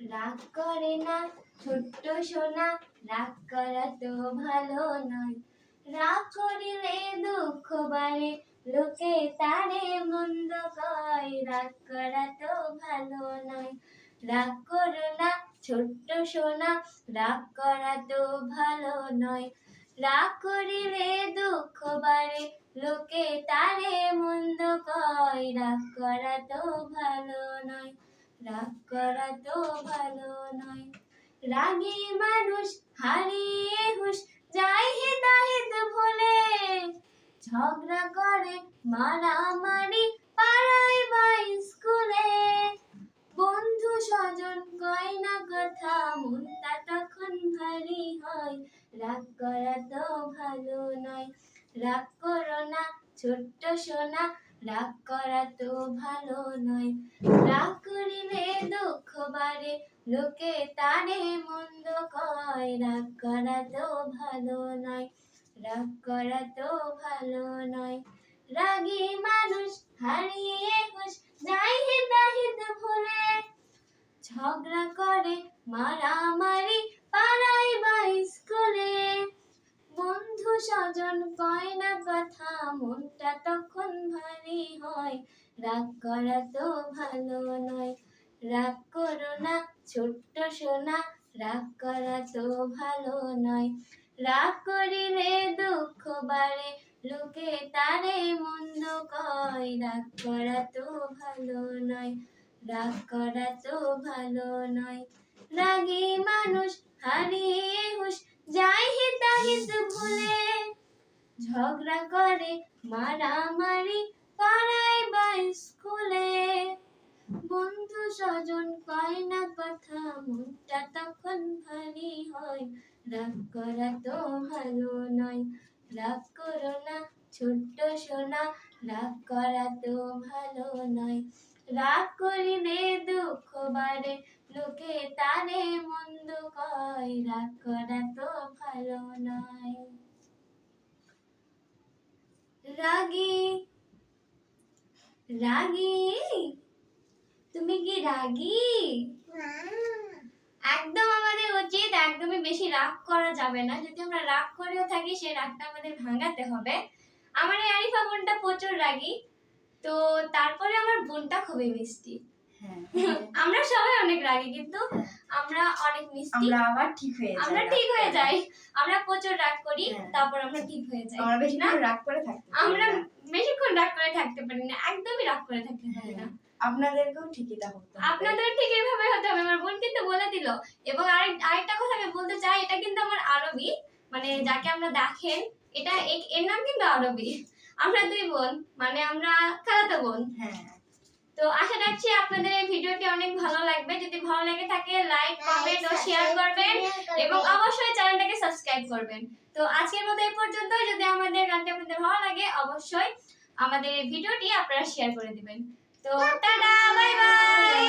রাগ করে না, ছোট্ট সোনা, রাগ করা তো ভালো নয়। রাগ করিলে দুঃখ বাড়ে, লোকে তারে মন্দ কয়, রাগ করা তো ভালো নয়। রাগ করো না, ছোট্ট সোনা, রাগ করা তো ভালো নয়। রাগ করিলে দুঃখ বাড়ে, লোকে তারে মন্দ কয়, রাগ করা তো ভালো নয়। রাগ করা তো ভালো নয়। রাগী মানুষ হারিয়ে হুশ যায় হিতাহিত ভুলে। ঝগড়া করে মারামারি পাড়ায় বা স্কুলে। বন্ধু স্বজন কয় না কথা, মনটা তখন ভারী হয়। রাগ করা তো ভালো নয়। রাগ করো না ছোট্ট সোনা, রাগ করা তো ভালো নয়। রাগ করিলে বাড়ে লোকে তারে মন্দ কয়, রাগ করা তো ভালো নয়, রাগ করা তো ভালো নয়। রাগী মানুষ হারিয়ে হুশ যাই হিতাহিত ভুলে ঝগড়া করে মারামারি পাড়ায় বা স্কুলে। বন্ধু স্বজন কয় না কথা, মনটা তখন ভারী হয়, রাগ করা তো ভালো নয়। রাগ করো না, ছোট্ট সোনা, রাগ করা তো ভালো নয়। রাগ করিলে দুঃখ বাড়ে, লোকে তারে মন্দ কয়, রাগ করা তো ভালো নয়, রাগ করা তো ভালো নয়। রাগী মানুষ হারিয়ে হুশ, যাই হিতাহিত ভুলে। ঝগড়া করে, মারামারি পাড়ায় বা স্কুলে। বন্ধু স্বজন কয় না কথা, মনটা তখন ভারী হয়। রাগ করা তো ভালো নয়, রাগ করো না ছোট্ট সোনা, রাগ করা তো ভালো নয়। রাগ করিলে দুঃখ বাড়ে, লোকে তারে মন্দ কয়, রাগ করা তো ভালো নয়। রাগী রাগী? তুমি কি রাগী? একদম আমাদের উচিত একদমই বেশি রাগ করা যাবে না। যদি আমরা রাগ করেও থাকি সেই রাগটা আমাদের ভাঙাতে হবে। আমার এই আরিফা বোনটা প্রচুর রাগী। তো তারপরে আমার বোনটা খুবই মিষ্টি। হ্যাঁ। আমরা সবাই অনেক রাগি কিন্তু আমরা অনেক মিষ্টি। আমরা আবার ঠিক হয়ে যাই আমরা ঠিক হয়ে যাই। আমরা প্রচুর রাগ করি হ্যাঁ। তারপর আমরা ঠিক হয়ে যাই আমরা বেশি না? রাগ করে থাকি আমরা বেশিক্ষণ রাগ করে থাকতে পারি না একদমই রাগ করে থাকতে পারি না। আপনাদেরকেও ঠিকই তা আপনাদের ঠিক এইভাবে হতে হবে। আমার বোন কিন্তু বলে দিল। এবং আরেক আরেকটা কথা আমি বলতে চাই এটা কিন্তু আমার আরবি। মানে যাকে আমরা দেখেন এটা এর নাম কিন্তু আরবি। আমরা দুই বোন মানে আমরা খালাতো বোন। হ্যাঁ। তো আশা রাখছি আপনাদের এই ভিডিওটি অনেক ভালো লাগবে। যদি ভালো লাগে থাকে লাইক কমেন্ট ও শেয়ার করবেন এবং অবশ্যই চ্যানেলটাকে সাবস্ক্রাইব করবেন। তো আজকের মতো এই পর্যন্ত যদি আমাদের গানটি আপনাদের ভালো লাগে অবশ্যই আমাদের এই ভিডিওটি আপনারা শেয়ার করে দিবেন। তো টাটা বাই বাই